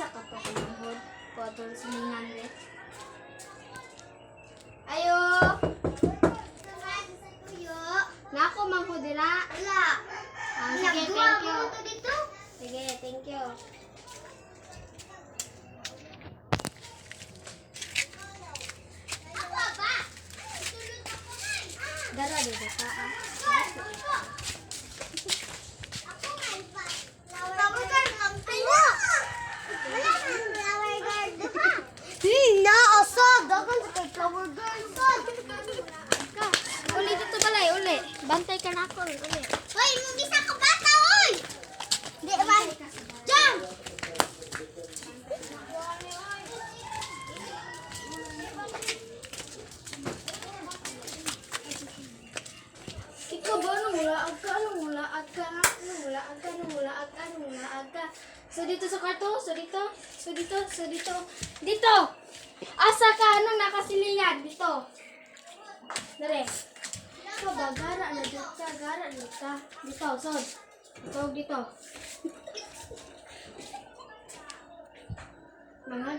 Asa ka pa kumahod? Kuwato sa ningan be. Ayo! Nga ako mangko dira. Wala. Ah, sige, thank you. to dito? Sige, thank you. Dara dito ka ah. Na ako, uli. Hoy, mugisa ka bata oy. Di ba? Jam. Ikaw ba nung mulaag ka? Nung mulaag ka? Nung mulaag ka? Nung mulaag ka? Nung mulaag ka? So dito sa kwarto? So dito? So dito? So dito? Dito! Asa ka? Anong nakasilingan? Dito. Ba? Gara na ka. Gara na ka. Dito. Sod. Ikaw dito. Mga